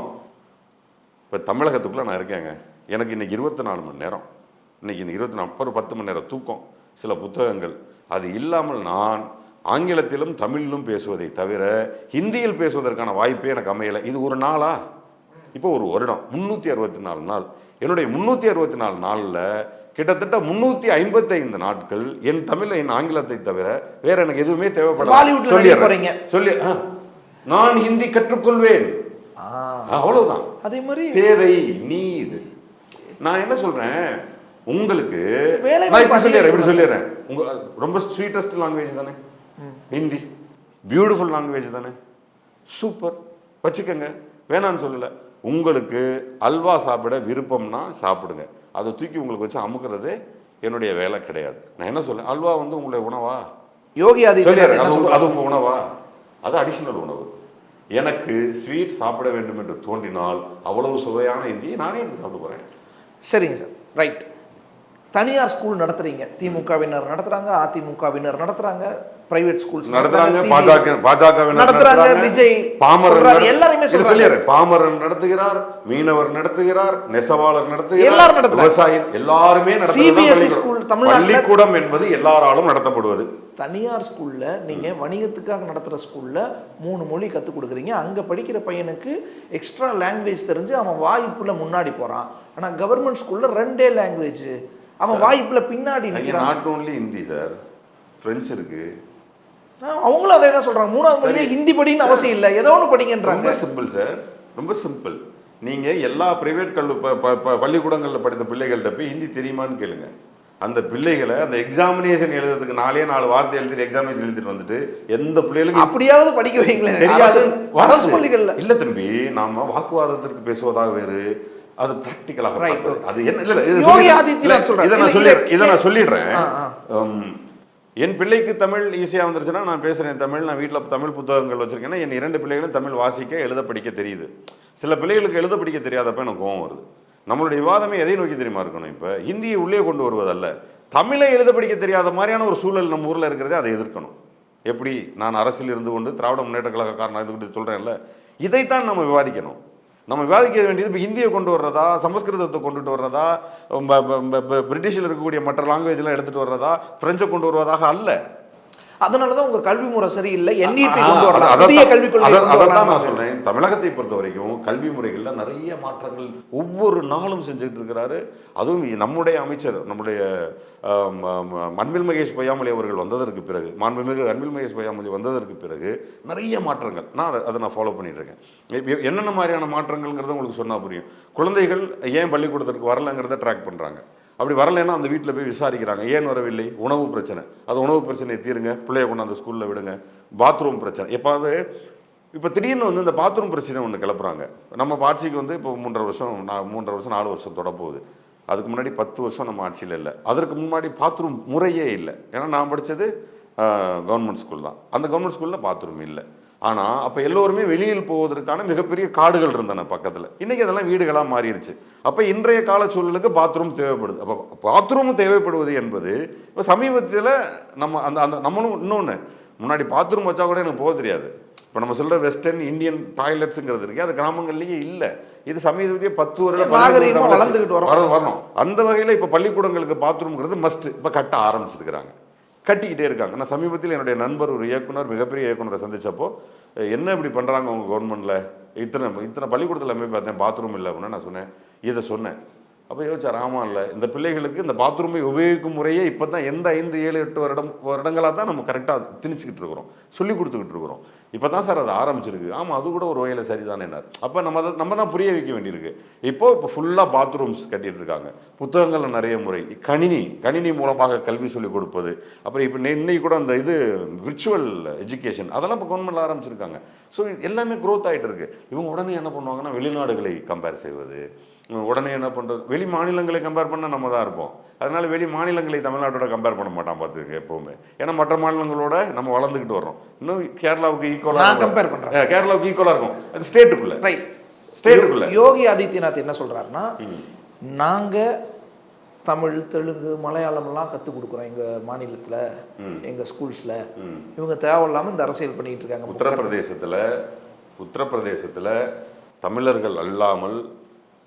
இப்போ தமிழகத்துக்குள்ள நான் இருக்கேங்க. எனக்கு இன்னைக்கு இருபத்தி நாலு மணி நேரம். இன்னைக்கு இந்த இருபத்தி நாலு ஒரு பத்து மணி நேரம் தூக்கம் சில புத்தகங்கள். அது இல்லாமல் நான் ஆங்கிலத்திலும் தமிழிலும் பேசுவதை தவிர ஹிந்தியில் பேசுவதற்கான வாய்ப்பே எனக்கு அமையலை. இது ஒரு நாளா? இப்போ ஒரு வருடம். முந்நூற்றி அறுபத்தி நாலு நாள். என்னுடைய முந்நூற்றி அறுபத்தி நாலு நாளில் கிட்டத்தட்ட முந்நூற்றி ஐம்பத்தைந்து நாட்கள் என் தமிழ் என் ஆங்கிலத்தை தவிர வேற எனக்கு எதுவுமே தேவைப்படாது. சொல்லி ஆ, நான் ஹிந்தி கற்றுக்கொள்வேன். அவ்வளவுதான். அதே மாதிரி தேவை நீடு நான் என்ன சொல்றேன்? உங்களுக்கு நான் இப்படி சொல்லிடுறேன் இப்படி சொல்லிடுறேன். உங்க ரொம்ப ஸ்வீட்டஸ்ட் லாங்குவேஜ் தானே? ஹிந்தி. பியூட்டிஃபுல் லாங்குவேஜ் தானே? சூப்பர். வச்சுக்கோங்க. வேணான்னு சொல்லல. உங்களுக்கு அல்வா சாப்பிட விருப்பம்னா சாப்பிடுங்க. அதை தூக்கி உங்களுக்கு வச்சு அமுக்குறது என்னுடைய வேலை கிடையாது. நான் என்ன சொல்றேன்? அல்வா வந்து உங்களுடைய உணவா? யோகி அது அது சொல்றாரு? உங்க உணவா? அது அடிஷனல் உணவு. எனக்கு ஸ்வீட் சாப்பிட வேண்டும் என்று தோன்றினால் அவ்வளவு சுவையான இந்தியை நானே எடுத்து சாப்பிட போறேன். சரிங்க சார். ரைட் தனியார் ஸ்கூல் நடத்துறீங்க. திமுகவினர் நடத்துறாங்க அதிமுகவினர் நடத்துறாங்க. பிரைவேட் ஸ்கூல்ஸ் நடத்துறாங்க பாஜக பாஜக நடத்துறாங்க, விஜய் சொல்றாரு, நட- எல்லாருமே. சொல்லிடுறேன். பாமரன் நடத்துகிறார் மீனவர் நடத்துகிறார் நெசவாளர் நடத்துகிறார் எல்லாரும் நடத்துறாங்க. விவசாயி எல்லாருமே பள்ளிக்கூடம். ஸ்கூல் தமிழ்நாட்டுல- பள்ளிக்கூடம் என்பது எல்லாராலும் நடத்தப்படுவது தனியார் ஸ்கூல்ல நீங்க வணிகத்துக்காக நடத்துற ஸ்கூல்ல மூணு மொழி கற்றுக் கொடுக்குறீங்க அங்க படிக்கிற பையனுக்கு எக்ஸ்ட்ரா லாங்குவேஜ் தெரிஞ்சு அவன் வாய்ப்புல முன்னாடி போறான் ஆனா கவர்மெண்ட் ஸ்கூல்ல ரெண்டே லாங்குவேஜ் அவன் வாய்ப்புல பின்னாடி not only Hindi sir French இருக்கு ஆ, அவங்களும் அதே தான் சொல்றாங்க. மூணாவது மொழியே ஹிந்தி படின்னு அவசியம் இல்லை. ஏதோ ஒன்று படிங்கன்றாங்க. ரொம்ப சிம்பிள் சார் ரொம்ப சிம்பிள் நீங்க எல்லா பிரைவேட் கல்லு பள்ளிக்கூடங்கள்ல படித்த பிள்ளைகள்கிட்ட போய் ஹிந்தி தெரியுமான்னு கேளுங்க. அந்த பிள்ளைகளை அந்த எக்ஸாமினேஷன் எழுதுறதுக்கு நாலே நாலு வார்த்தை எழுதி எக்ஸாமினேஷன் எழுதிட்டு வந்துட்டு எந்த பிள்ளைகளுக்கும் அப்படியாவது படிக்க வைங்களேன். தெரியாது. அரசு- பள்ளிகள்ல. இல்ல தம்பி நாம வாக்குவாதத்திற்கு பேசுவதாக வேறு. அது பிராக்டிக்கலாக. அது என்ன இல்ல, இல்ல, இது யோகி ஆதித்யநாத் நான் சொல்லி இதை- நான் சொல்லிடுறேன். என் பிள்ளைக்கு தமிழ் ஈஸியாக வந்துருச்சுன்னா நான் பேசுகிறேன் தமிழ் நான் வீட்டில் தமிழ் புத்தகங்கள் வச்சுருக்கேன்னா என் இரண்டு பிள்ளைகளும் தமிழ் வாசிக்க எழுத படிக்க தெரியுது. சில பிள்ளைகளுக்கு எழுத படிக்க தெரியாதப்ப எனக்கு கோவம் வருது. நம்மளுடைய விவாதமே எதை நோக்கி தெரியுமா இருக்கணும் இப்போ? ஹிந்தியை உள்ளே கொண்டு வருவதல்ல. தமிழை எழுத படிக்க தெரியாத மாதிரியான ஒரு சூழல் நம்ம ஊரில் இருக்கிறதே அதை எதிர்க்கணும். எப்படி? நான் அரசியல் இருந்து கொண்டு திராவிட முன்னேற்ற கழக காரணம் இதுக்கிட்டு சொல்கிறேன்ல இதைத்தான் நம்ம விவாதிக்கணும். நம்ம விவாதிக்க வேண்டியது இப்போ ஹிந்தியை கொண்டு வர்றதா சமஸ்கிருதத்தை கொண்டுட்டு வர்றதா பிரிட்டிஷில் இருக்கக்கூடிய மற்ற லாங்குவேஜ்லாம் எடுத்துகிட்டு வர்றதா ஃப்ரெஞ்சை கொண்டு வருவதாக அல்ல. அதனாலதான் உங்க கல்வி முறை சரியில்லை. என்இபி கொண்டு வரலாம். புதிய கல்விக் கொள்கை நான் சொல்றேன். தமிழகத்தை பொறுத்த வரைக்கும் கல்வி முறைகள்ல நிறைய மாற்றங்கள் ஒவ்வொரு நாளும் செஞ்சுட்டு இருக்கிறாரு. அதுவும் நம்முடைய அமைச்சர் நம்முடைய அன்பில் மகேஷ் பொய்யாமொழி அவர்கள் வந்ததற்கு பிறகு மாண்புமிகு அன்பில் மகேஷ் பொய்யாமொழி வந்ததற்கு பிறகு நிறைய மாற்றங்கள். நான் அதை அதை நான் ஃபாலோ பண்ணிட்டு இருக்கேன். என்னென்ன மாதிரியான மாற்றங்கள்ங்கிறத உங்களுக்கு சொன்னா புரியும். குழந்தைகள் ஏன் பள்ளிக்கூடத்திற்கு வரலங்கிறத ட்ராக் பண்றாங்க. அப்படி வரலைன்னா அந்த வீட்டில் போய் விசாரிக்கிறாங்க. ஏன் வரவில்லை? உணவு பிரச்சனை. அது உணவு பிரச்சனையை தீருங்க. பிள்ளைய கொண்டு அந்த ஸ்கூலில் விடுங்க. பாத்ரூம் பிரச்சனை. எப்பாவது இப்போ திடீர்னு வந்து இந்த பாத்ரூம் பிரச்சனை ஒன்று கிளப்புறாங்க. நம்ம ஆட்சிக்கு வந்து இப்போ மூன்றரை வருஷம் நான் மூன்றரை வருஷம் நாலு வருஷம் தொடப்போகுது. அதுக்கு முன்னாடி பத்து வருஷம் நம்ம ஆட்சியில் இல்லை. அதற்கு முன்னாடி பாத்ரூம் முறையே இல்லை. ஏன்னா நான் படித்தது கவர்மெண்ட் ஸ்கூல் தான். அந்த கவர்மெண்ட் ஸ்கூலில் பாத்ரூம் இல்லை. ஆனால் அப்போ எல்லோருமே வெளியில் போவதற்கான மிகப்பெரிய காடுகள் இருந்தன பக்கத்தில். இன்றைக்கி அதெல்லாம் வீடுகளாக மாறிடுச்சு அப்போ இன்றைய கால சூழலுக்கு பாத்ரூம் தேவைப்படுது. அப்போ பாத்ரூம் தேவைப்படுவது என்பது இப்போ சமீபத்தில் நம்ம அந்த அந்த நம்மளும் இன்னொன்று முன்னாடி பாத்ரூம் வச்சா கூட எனக்கு போக தெரியாது. இப்போ நம்ம சொல்கிற வெஸ்டர்ன் இந்தியன் டாய்லெட்ஸுங்கிறது இருக்கு. அது கிராமங்கள்லேயே இல்லை. இது சமீபத்திய பத்து வருடம் வரோம். வரும் வரணும். அந்த வகையில் இப்போ பள்ளிக்கூடங்களுக்கு பாத்ரூம்ங்கிறது மஸ்ட் இப்போ கட்ட ஆரம்பிச்சிருக்கிறாங்க. கட்டிக்கிட்டே இருக்காங்க. நான் சமீபத்தில் என்னுடைய நண்பர் ஒரு இயக்குனர் மிகப்பெரிய இயக்குனரை சந்தித்தப்போ என்ன இப்படி பண்ணுறாங்க உங்கள் கவர்மெண்ட்டில் இத்தனை இத்தனை பள்ளிக்கூடத்தில் போய் பார்த்தேன் பாத்ரூம் இல்லை அப்படின்னு நான் சொன்னேன். இதை சொன்னேன். அப்போ யோசிச்சார் ஆமாம் இல்லை. இந்த பிள்ளைகளுக்கு இந்த பாத்ரூமை உபயோகிக்கும் முறையே இப்போ தான் எந்த ஐந்து ஏழு எட்டு வருடம் வருடங்களாக தான் நம்ம கரெக்டாக திணிச்சுக்கிட்டு இருக்கிறோம். சொல்லி கொடுத்துக்கிட்டு இருக்கிறோம். இப்போ தான் சார் அது ஆரம்பிச்சிருக்கு. ஆமாம் அது கூட ஒரு வகையில் சரிதானேனார் அப்போ நம்ம அதை நம்ம தான் புரிய வைக்க வேண்டியிருக்கு. இப்போ இப்போ ஃபுல்லாக பாத்ரூம்ஸ் கட்டிகிட்டு இருக்காங்க. புத்தகங்கள் நிறைய முறை. கணினி கணினி மூலமாக கல்வி சொல்லிக் கொடுப்பது. அப்புறம் இப்போ இன்னைக்கு கூட அந்த இது விர்ச்சுவல் எஜுகேஷன் அதெல்லாம் இப்போ கவர்மெண்ட்டில் ஆரம்பிச்சிருக்காங்க. ஸோ எல்லாமே க்ரோத் ஆகிட்டு இருக்கு. இவங்க உடனே என்ன பண்ணுவாங்கன்னா வெளிநாடுகளை கம்பேர் செய்வது. உடனே என்ன பண்ணுறது வெளி மாநிலங்களை கம்பேர் பண்ணால் நம்ம தான் இருப்போம். அதனால வெளி மாநிலங்களை தமிழ்நாட்டோட கம்பேர் பண்ண மாட்டான் பார்த்துக்க எப்போவுமே. ஏன்னா மற்ற மாநிலங்களோட நம்ம வளர்ந்துக்கிட்டு வர்றோம். இன்னும் கேரளாவுக்கு ஈக்குவலாக compare பண்றேன். கேரளாவுக்கு ஈக்குவலாக இருக்கும். அது ஸ்டேட்டுக்குள்ள ரைட் ஸ்டேட்டுக்குள்ள யோகி ஆதித்யநாத் என்ன சொல்றாருன்னா நாங்க தமிழ் தெலுங்கு மலையாளம்லாம் கற்றுக் கொடுக்குறோம் எங்க மாநிலத்துல எங்க ஸ்கூல்ஸ்ல இவங்க தேவையில்லாம இந்த அரசியல் பண்ணிட்டு இருக்காங்க. உத்தரப்பிரதேசத்தில் உத்தரப்பிரதேசத்தில் தமிழர்கள் அல்லாமல்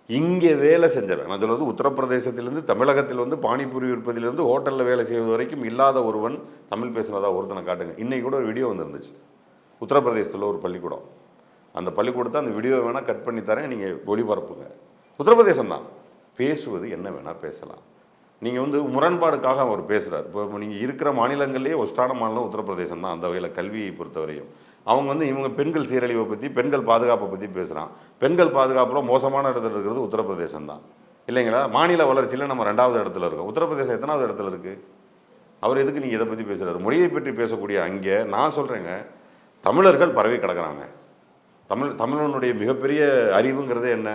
இங்கே வேலை செஞ்சவன். நான் சொல்வது உத்தரப்பிரதேசத்திலிருந்து தமிழகத்தில் வந்து பானிபூரி விற்பதிலிருந்து ஹோட்டலில் வேலை செய்வது வரைக்கும் இல்லாத ஒருவன் தமிழ் பேசுனதா ஒருத்தனை காட்டுங்க. இன்றைக்கி கூட ஒரு வீடியோ வந்துருந்துச்சு. உத்தரப்பிரதேசத்தில் ஒரு பள்ளிக்கூடம். அந்த பள்ளிக்கூடத்தை அந்த வீடியோ வேணால் கட் பண்ணி தரேன் நீங்கள் ஒளிபரப்புங்க. உத்தரப்பிரதேசம் தான். பேசுவது என்ன வேணால் பேசலாம். நீங்கள் வந்து முரண்பாடுக்காக அவர் பேசுகிறார் இப்போ நீங்கள் இருக்கிற மாநிலங்கள்லேயே ஒஸ்டான மாநிலம் உத்தரப்பிரதேசம் தான். அந்த வகையில் கல்வியை பொறுத்தவரையும். அவங்க வந்து இவங்க பெண்கள் சீரழிவை பற்றி பெண்கள் பாதுகாப்பை பற்றி பேசுகிறான் பெண்கள் பாதுகாப்பில் மோசமான இடத்துல இருக்கிறது உத்தரப்பிரதேசம் தான். இல்லைங்களா? மாநில வளர்ச்சியில் நம்ம ரெண்டாவது இடத்துல இருக்கோம். உத்தரப்பிரதேசம் எத்தனாவது இடத்துல இருக்குது அவர் எதுக்கு நீங்கள் இதை பற்றி பேசுகிறாரு மொழியை பற்றி பேசக்கூடிய அங்கே நான் சொல்கிறேங்க தமிழர்கள் பரவி கிடக்கிறாங்க. தமிழ் தமிழனுடைய மிகப்பெரிய அறிவுங்கிறது என்ன?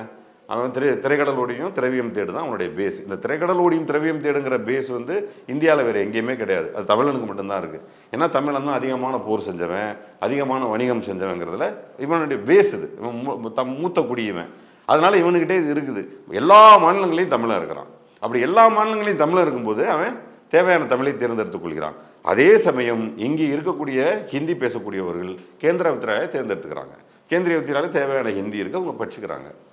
அவன் திரை திரைக்கடல் ஓடியும் திரவியம் தேடு தான் அவனுடைய பேஸ் இந்த திரைக்கடல் ஓடியும் திரவியம் தேடுங்கிற பேஸ் வந்து இந்தியாவில் வேறு எங்கேயுமே கிடையாது. அது தமிழனுக்கு மட்டும்தான் இருக்குது ஏன்னா தமிழன் தான் அதிகமான போர் செஞ்சவன் அதிகமான வணிகம் செஞ்சவங்கிறதுல இவனுடைய பேஸ் இது. இவன் மூ- தம் மூத்த குடியவன். அதனால் இவனுக்கிட்டே இது இருக்குது. எல்லா மாநிலங்களையும் தமிழன் இருக்கிறான். அப்படி எல்லா மாநிலங்களையும் தமிழன் இருக்கும்போது அவன் தேவையான தமிழை தேர்ந்தெடுத்துக் கொள்கிறான். அதே சமயம் இங்கே இருக்கக்கூடிய ஹிந்தி பேசக்கூடியவர்கள் கேந்திர வித்திராயை தேர்ந்தெடுத்துக்கிறாங்க. கேந்திரிய வித்திரால தேவையான ஹிந்தி இருக்கு அவங்க படிச்சுக்கிறாங்க.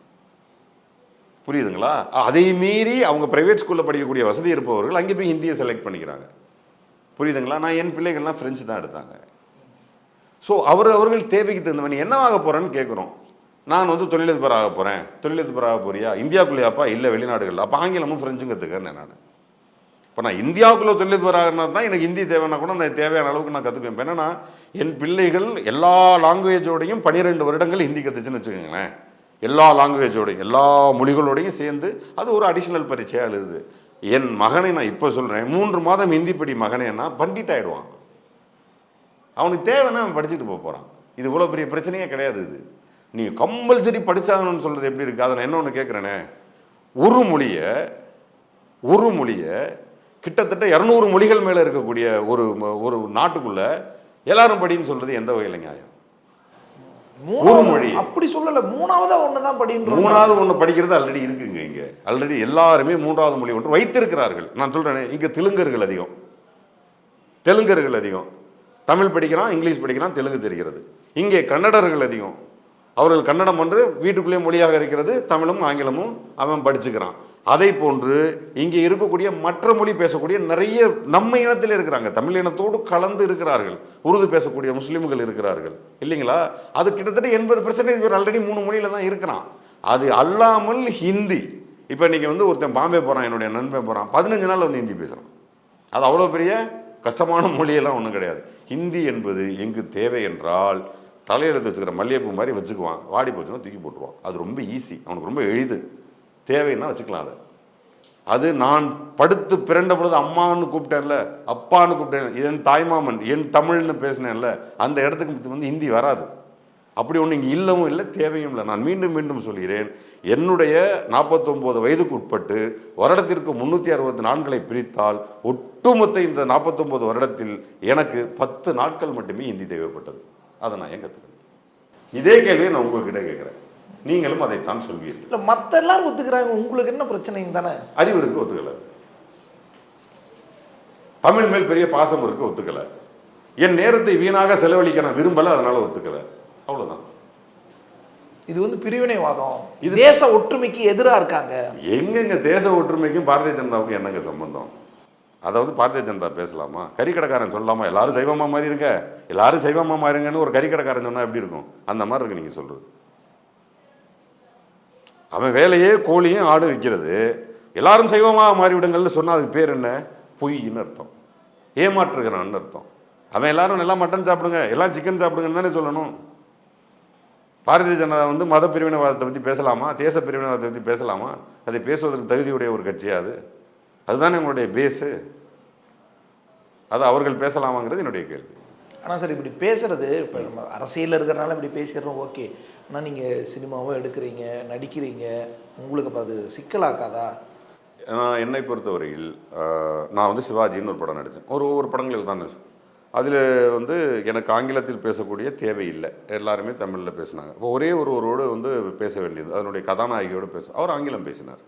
புரியுதுங்களா? அதை மீறி அவங்க ப்ரைவேட் ஸ்கூலில் படிக்கக்கூடிய வசதி இருப்பவர்கள் அங்கே போய் ஹிந்தியை செலக்ட் பண்ணிக்கிறாங்க. புரியுதுங்களா? நான் என் பிள்ளைகள்லாம் ஃப்ரெஞ்சு தான் எடுத்தாங்க. ஸோ அவர் அவர்கள் தேவைக்கு தகுந்த என்ன என்னவாக போகிறேன்னு கேட்குறோம் நான் வந்து தொழிலதிபர் ஆக போகிறேன் தொழிலதிபர் ஆக போறியா? இந்தியாவுக்குள்ளேயாப்பா இல்லை வெளிநாடுகள் அப்போ ஆங்கிலமும் ஃப்ரெஞ்சும் கற்றுக்கிறேன் நான். இப்போ நான் இந்தியாவுக்குள்ளே தொழிலதிபர் ஆகினா தான் எனக்கு ஹிந்தி தேவைன்னா கூட நான் தேவையான அளவுக்கு நான் கற்றுக்குவேன் ஏன்னா என் பிள்ளைகள் எல்லா லாங்குவேஜோடையும் பன்னிரெண்டு வருடங்கள் ஹிந்தி கற்றுச்சுன்னு வச்சுக்கோங்களேன். எல்லா லாங்குவேஜோடையும் எல்லா மொழிகளோடையும் சேர்ந்து அது ஒரு அடிஷ்னல் பரீட்சையாக எழுதுது. என் மகனை நான் இப்போ சொல்கிறேன் மூன்று மாதம் ஹிந்தி படி மகனேன்னா பண்டிட் ஆகிடுவான் அவனுக்கு தேவைன்னா அவன் படிச்சுட்டு போக போகிறான் இது இவ்வளோ பெரிய பிரச்சனையே கிடையாது இது. நீ கம்பல்சரி படிச்சாகணும்னு சொல்கிறது எப்படி இருக்குது அதை நான் என்ன ஒன்று கேட்குறேனே ஒரு மொழியை ஒரு மொழியை கிட்டத்தட்ட இரநூறு மொழிகள் மேலே இருக்கக்கூடிய ஒரு ஒரு நாட்டுக்குள்ளே எல்லாரும் படின்னு சொல்கிறது எந்த வகையில் நியாயம்? மூணாவது மொழி. அப்படி சொல்லல மூணாவதா ஒண்ணுதான் படின்றோம். மூணாவது ஒன்று படிக்கிறது ஆல்ரெடி இருக்குங்க இங்கே. ஆல்ரெடி எல்லாருமே மூன்றாவது மொழி ஒன்று வைத்திருக்கிறார்கள். நான் சொல்கிறேனே இங்கே தெலுங்கர்கள் அதிகம். தெலுங்கர்கள் அதிகம். தமிழ் படிக்கிறான் இங்கிலீஷ் படிக்கிறான் தெலுங்கு தெரிகிறது. இங்கே கன்னடர்கள் அதிகம். அவர்கள் கன்னடம் ஒன்று வீட்டுக்குள்ளே மொழியாக இருக்கிறது தமிழும் ஆங்கிலமும் அவன் படிச்சுக்கிறான். அதை போன்று இங்கே இருக்கக்கூடிய மற்ற மொழி பேசக்கூடிய நிறைய நம்ம இனத்தில் இருக்கிறாங்க. தமிழ் இனத்தோடு கலந்து இருக்கிறார்கள். உருது பேசக்கூடிய முஸ்லீம்கள் இருக்கிறார்கள். இல்லைங்களா? அது கிட்டத்தட்ட எண்பது பர்சன்டேஜ் பேர் ஆல்ரெடி மூணு மொழியில தான் இருக்கிறான். அது அல்லாமல் ஹிந்தி. இப்போ நீங்கள் வந்து ஒருத்தன் பாம்பே போகிறான் என்னுடைய நண்பன் போகிறான் பதினஞ்சு நாள் வந்து ஹிந்தி பேசுகிறான் அது அவ்வளோ பெரிய கஷ்டமான மொழியெல்லாம் ஒன்றும் கிடையாது. ஹிந்தி என்பது எங்கு தேவை என்றால் தலையில் எடுத்து வச்சுக்கிற மல்லிகைப்பூ மாதிரி வச்சுக்குவான். வாடி போச்சுன்னா தூக்கி போட்டுருவான். அது ரொம்ப ஈஸி அவனுக்கு ரொம்ப எளிது. தேவைன்னா வச்சுக்கலாம் அதை. அது நான் படுத்து பிறந்த பொழுது அம்மான்னு கூப்பிட்டேன்ல அப்பான்னு கூப்பிட்டேன் என் தாய்மாமன் என் தமிழ்னு பேசினேன்ல அந்த இடத்துக்கு வந்து ஹிந்தி வராது. அப்படி ஒன்று இங்கே இல்லவும் இல்லை தேவையும் இல்லை. நான் மீண்டும் மீண்டும் சொல்கிறேன் என்னுடைய நாற்பத்தொம்போது வயதுக்கு உட்பட்டு வருடத்திற்கு முந்நூற்றி அறுபத்தி நான்களை பிரித்தால் ஒட்டுமொத்த இந்த நாற்பத்தொம்போது வருடத்தில் எனக்கு பத்து நாட்கள் மட்டுமே ஹிந்தி தேவைப்பட்டது. அதை நான் ஏன் கற்றுக்கிறேன் இதே கேள்வியை நான் உங்ககிட்ட கேட்குறேன். நீங்களும் அதைத்தான் சொல்வீர்கள். இல்ல மத்த எல்லாரும் ஒத்துக்கிறாங்க. உங்களுக்கு என்ன பிரச்சனைங்க தானே? அறிவு இருக்கு ஒத்துக்கல. தமிழ் மேல் பெரிய பாசம் இருக்கு ஒத்துக்கல. என் நேரத்தை வீணாக செலவழிக்க நான் விரும்பல அதனால ஒத்துக்கல. அவ்வளவுதான். இது வந்து பிரிவினைவாதம். இது- தேச ஒற்றுமைக்கு எதிரா இருக்காங்க. எங்கெங்க தேச ஒற்றுமைக்கும் பாரதிய ஜனதாவுக்கும் என்னங்க சம்பந்தம்? அதாவது பாரதிய ஜனதா பேசலாமா? கறிக்கடைக்காரன் சொல்லலாமா எல்லாரும் சைவமா மாதிரி இருக்க. எல்லாரும் சைவமா மாறுங்கன்னு ஒரு கறிக்கடைக்காரன் சொன்னா எப்படி இருக்கும்? அந்த மாதிரி இருக்கு நீங்க சொல்றது. அவன் வேலையே கோழியும் ஆடு விற்கிறது. எல்லாரும் சைவமாக மாறிவிடுங்கள்னு சொன்னால் அதுக்கு பேர் என்ன? பொய்ன்னு அர்த்தம். ஏமாற்றுகிறான்னு அர்த்தம். அவன் எல்லாரும் நல்லா மட்டன் சாப்பிடுங்க எல்லாம் சிக்கன் சாப்பிடுங்கன்னு தானே சொல்லணும். பாரதிய ஜனதா வந்து மத பிரிவினைவாதத்தை பற்றி பேசலாமா? தேச பிரிவினைவாதத்தை பற்றி பேசலாமா? அதை பேசுவதற்கு தகுதியுடைய ஒரு கட்சியாக அது. அதுதானே உங்களுடைய பேஸு அது அவர்கள் பேசலாமாங்கிறது என்னுடைய கேள்வி. ஆனால் சார் இப்படி பேசுறது இப்போ நம்ம அரசியலில் இருக்கிறனால இப்படி பேசிடுறோம் ஓகே. ஆனால் நீங்கள் சினிமாவும் எடுக்கிறீங்க நடிக்கிறீங்க உங்களுக்கு அப்போ அது சிக்கலாக்காதா? நான் என்னை பொறுத்தவரையில் நான் வந்து சிவாஜின்னு ஒரு படம் நடித்தேன். ஒரு ஒவ்வொரு படங்களுக்கு தான் அதில் வந்து எனக்கு ஆங்கிலத்தில் பேசக்கூடிய தேவையில்லை எல்லாருமே தமிழில் பேசினாங்க. இப்போ ஒரே ஒருவரோடு வந்து பேச வேண்டியது அதனுடைய கதாநாயகியோடு பேச அவர் ஆங்கிலம் பேசினார்.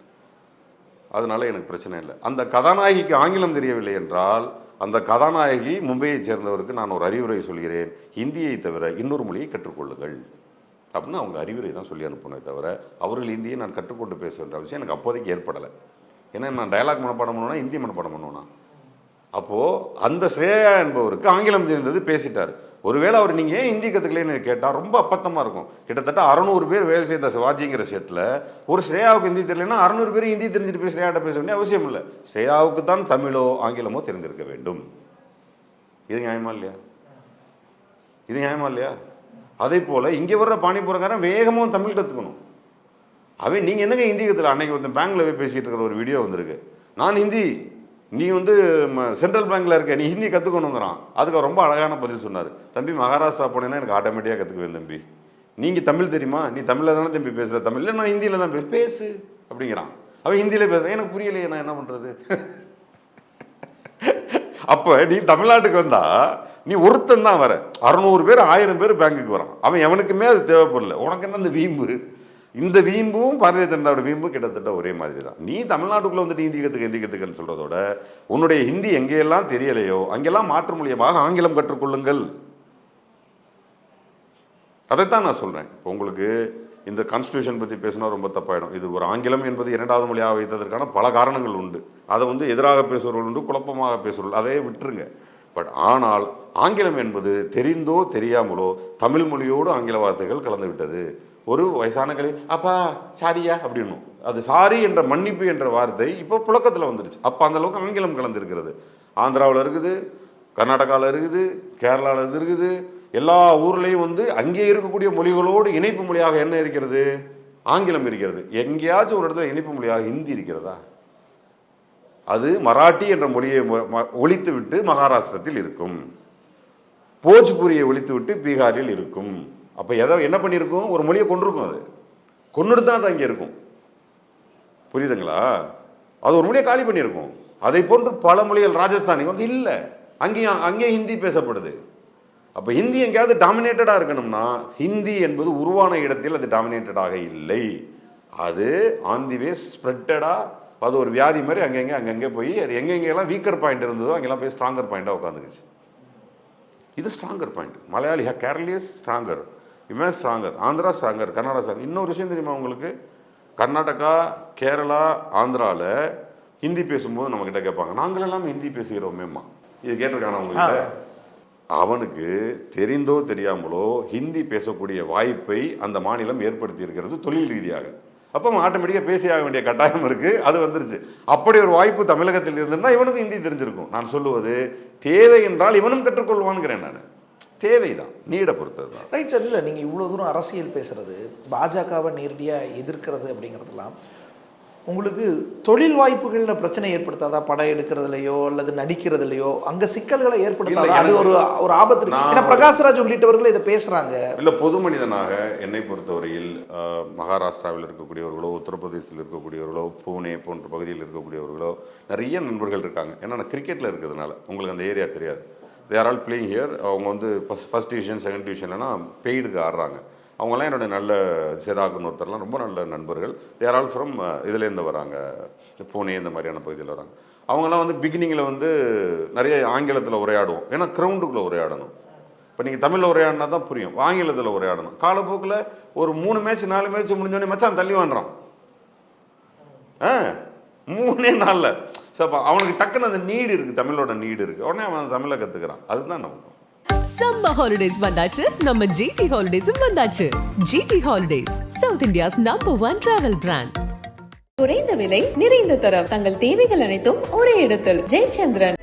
அதனால் எனக்கு பிரச்சனை இல்லை. அந்த கதாநாயகிக்கு ஆங்கிலம் தெரியவில்லை என்றால் அந்த கதாநாயகி மும்பையைச் சேர்ந்தவருக்கு நான் ஒரு அறிவுரை சொல்கிறேன். ஹிந்தியை தவிர இன்னொரு மொழியை கற்றுக்கொள்ளுங்கள். அப்படின்னு அவங்க அறிவுரை தான் சொல்லி அனுப்பினே தவிர அவர்கள் ஹிந்தியை நான் கற்றுக்கொண்டு பேச வேண்டிய அவசியம் எனக்கு அப்போதைக்கு ஏற்படலை. ஏன்னா நான் டயலாக் மனப்பாடம் பண்ணுவேன்னா ஹிந்தி மனப்பாடம் பண்ணுவேன்னா அப்போது அந்த ஸ்ரேயா என்பவருக்கு ஆங்கிலம் தெரிந்தது பேசிட்டார். ஒருவேளை அவர் நீங்கள் ஏன் ஹிந்தி கற்றுக்கலன்னு கேட்டால் ரொம்ப அப்பத்தமாக இருக்கும். கிட்டத்தட்ட அறநூறு பேர் வேலை செய்த சிவாஜிங்கிற செட்டில் ஒரு ஸ்ரேயாவுக்கு ஹிந்தி தெரியலன்னா அறநூறு பேர் ஹிந்தி தெரிஞ்சுட்டு போய் ஸ்ரேயாட்ட பேச வேண்டிய அவசியம் இல்லை. ஸ்ரேயாவுக்கு தான் தமிழோ ஆங்கிலமோ தெரிந்திருக்க வேண்டும். இது நியாயமா இல்லையா? இது நியாயமா இல்லையா? அதே போல் இங்கே வர்ற பானிபுரக்காரன் வேகமாக தமிழ் கற்றுக்கணும் அவன் நீங்கள் என்னங்க ஹிந்தி கற்றுல அன்னைக்கு ஒருத்தன் பேங்கில் போய் பேசிகிட்டு இருக்கிற ஒரு வீடியோ வந்திருக்கு. நான் ஹிந்தி நீ வந்து ம- சென்ட்ரல் பேங்க்ல இருக்க நீ ஹிந்தி கற்றுக்கணுங்கிறான் அதுக்கு ரொம்ப அழகான பதில் சொன்னார். தம்பி மகாராஷ்டிரா போனேன்னா எனக்கு ஆட்டோமேட்டிக்காக கற்றுக்குவேன் தம்பி. நீங்கள் தமிழ் தெரியுமா? நீ தமிழில் தானே தம்பி பேசுகிற தமிழ் இல்லை நான் ஹிந்தியில் தான் பேசு அப்படிங்கிறான். அவன் ஹிந்தியில் பேசுகிறேன் எனக்கு புரியலையே நான் என்ன பண்ணுறது அப்போ நீ தமிழ்நாட்டுக்கு வந்தா நீ ஒருத்தன் தான் வர. அறநூறு பேர் ஆயிரம் பேர் பேங்குக்கு வரான். அவன் எவனுக்குமே அது தேவைப்படல. உனக்கு என்ன அந்த வீம்பு? இந்த வீம்பும் பாரதிய ஜனதாவோட வீம்பும் கிட்டத்தட்ட ஒரே மாதிரி தான் நீ தமிழ்நாட்டுக்குள்ள வந்துட்டு ஹிந்தி கற்றுக்க ஹிந்தி கற்றுக்கன்னு சொல்றதோட உன்னுடைய ஹிந்தி எங்கேயெல்லாம் தெரியலையோ அங்கெல்லாம் மாற்று மொழியமாக ஆங்கிலம் கற்றுக்கொள்ளுங்கள். அதைத்தான் நான் சொல்கிறேன் இப்போ உங்களுக்கு இந்த கான்ஸ்டியூஷன் பற்றி பேசினா ரொம்ப தப்பாயிடும். இது ஒரு ஆங்கிலம் என்பது இரண்டாவது மொழியாக வைத்ததற்கான பல காரணங்கள் உண்டு. அதை வந்து எதிராக பேசுபவர்கள் உண்டு குழப்பமாக பேசுபவர்கள் அதையே விட்டுருங்க. பட் ஆனால் ஆங்கிலம் என்பது தெரிந்தோ தெரியாமலோ தமிழ் மொழியோடு ஆங்கில வார்த்தைகள் கலந்து விட்டது ஒரு வயசான கலை அப்பா சாரியா அப்படின்னும். அது சாரி என்ற மன்னிப்பு என்ற வார்த்தை இப்போ புழக்கத்தில் வந்துருச்சு. அப்போ அந்த அளவுக்கு ஆங்கிலம் கலந்துருக்கிறது. ஆந்திராவில் இருக்குது கர்நாடகாவில் இருக்குது கேரளாவில் இருக்குது. எல்லா ஊர்லேயும் வந்து அங்கே இருக்கக்கூடிய மொழிகளோடு இணைப்பு மொழியாக என்ன இருக்கிறது? ஆங்கிலம் இருக்கிறது. எங்கேயாச்சும் ஒரு இடத்துல இணைப்பு மொழியாக ஹிந்தி இருக்கிறதா? அது மராட்டி என்ற மொழியை மொ- ம- ஒழித்து விட்டு மகாராஷ்டிரத்தில் இருக்கும். போஜ்புரியை ஒழித்து விட்டு பீகாரில் இருக்கும். அப்போ எதை என்ன பண்ணியிருக்கும்? ஒரு மொழியை கொண்டிருக்கும் அது. கொண்டுட்டு தான் அது அங்கே இருக்கும். புரியுதுங்களா? அது ஒரு மொழியை காலி பண்ணியிருக்கும். அதை போன்று பல மொழிகள் ராஜஸ்தானி வந்து இல்லை. அங்கேயும் அங்கேயும் ஹிந்தி பேசப்படுது. அப்போ ஹிந்தி எங்கேயாவது டாமினேட்டடாக இருக்கணும்னா ஹிந்தி என்பது உருவான இடத்தில் அது டாமினேட்டடாக இல்லை. அது ஆன் தி வே ஸ்ப்ரெட்டடாக அது ஒரு வியாதி மாதிரி அங்கங்கே அங்கங்கே போய் அது எங்கெங்கெல்லாம் வீக்கர் பாயிண்ட் இருந்ததோ அங்கெல்லாம் போய் ஸ்ட்ராங்கர் பாயிண்ட்டாக உட்காந்துக்குச்சு. இது ஸ்ட்ராங்கர் பாயிண்ட் மலையாளி கேரளியஸ் ஸ்ட்ராங்கர் இவன் stronger Andhra stronger Karnataka stronger இன்னொரு விஷயம் தெரியுமா உங்களுக்கு? கர்நாடகா கேரளா ஆந்திராவில் ஹிந்தி பேசும்போது நம்ம கிட்ட கேட்பாங்க. நாங்கள் எல்லாம் ஹிந்தி பேசுகிறோமேம்மா. இது கேட்டிருக்கான உங்களுக்கு அவனுக்கு தெரிந்தோ தெரியாமலோ ஹிந்தி பேசக்கூடிய வாய்ப்பை அந்த மாநிலம் ஏற்படுத்தி இருக்கிறது தொழில் ரீதியாக. அப்போ அவன் ஆட்டோமேட்டிக்காக பேசியாக வேண்டிய கட்டாயம் இருக்கு. அது வந்துருச்சு. அப்படி ஒரு வாய்ப்பு தமிழகத்தில் இருந்திருந்தா இவனுக்கு ஹிந்தி தெரிஞ்சிருக்கும். நான் சொல்லுவது தேவை என்றால் இவனும் கற்றுக்கொள்வான்கிறேன் நான். தேவைதான் நீட பொறுத்தது தான் ரைட் சார் இல்லை நீங்கள் இவ்வளோ தூரம் அரசியல் பேசுறது பாஜகவை நேரடியாக எதிர்க்கிறது அப்படிங்கிறதெல்லாம் உங்களுக்கு தொழில் வாய்ப்புகளில் பிரச்சனை ஏற்படுத்தாதா? படம் எடுக்கிறதுலையோ அல்லது நடிக்கிறதுலையோ அங்கே சிக்கல்களை ஏற்படுத்தாதா? அது ஒரு ஒரு ஆபத்து. ஏன்னா பிரகாஷ்ராஜ் உள்ளிட்டவர்கள் இதை பேசுகிறாங்க இல்லை பொது மனிதனாக என்னை பொறுத்தவரையில் மகாராஷ்டிராவில் இருக்கக்கூடியவர்களோ உத்தரப்பிரதேசத்தில் இருக்கக்கூடியவர்களோ பூனே போன்ற பகுதியில் இருக்கக்கூடியவர்களோ நிறைய நண்பர்கள் இருக்காங்க. ஏன்னா நான் கிரிக்கெட்டில் இருக்கிறதுனால. உங்களுக்கு அந்த ஏரியா தெரியாது. தேர் ஆல் பிளேயிங் ஹியர் அவங்க வந்து ஃபஸ்ட் ஃபஸ்ட் டிவிஷன் செகண்ட் டிவிஷன்லனா பெய்டுக்கு ஆடுறாங்க. அவங்கெல்லாம் என்னோட நல்ல சிராகுன்னு ஒருத்தர்லாம் ரொம்ப நல்ல நண்பர்கள். தேர் ஆல் ஃப்ரம் இதுலேருந்து வராங்க. பூனே இந்த மாதிரியான பகுதியில் வராங்க. அவங்கெல்லாம் வந்து பிகினிங்கில் வந்து நிறைய ஆங்கிலத்தில் உரையாடுவோம். ஏன்னா கிரவுண்டுக்குள்ளே உரையாடணும். இப்போ நீங்கள் தமிழில் உரையாடினா தான் புரியும். ஆங்கிலத்தில் உரையாடணும். காலப்போக்கில் ஒரு மூணு மேட்ச் நாலு மேட்ச் முடிஞ்சோடனே மச்சான் தள்ளி வாண்டுறான் ஆ மூணே நாளில். ஸோ அப்போ அவனுக்கு டக்குன்னு அந்த நீடு இருக்குது தமிழோட நீடு இருக்குது உடனே அவன் தமிழை கற்றுக்கிறான் அதுதான் நமக்கு. சம்மர் ஹாலிடேஸ் வந்தாச்சு. நம்ம ஜிடி ஹாலிடேஸும் வந்தாச்சு. GT holidays south India's number one travel brand குறைந்த விலை நிறைந்த தரம். தங்கள் தேவைகள் அனைத்தும் ஒரே இடத்தில். ஜெயச்சந்திரன்.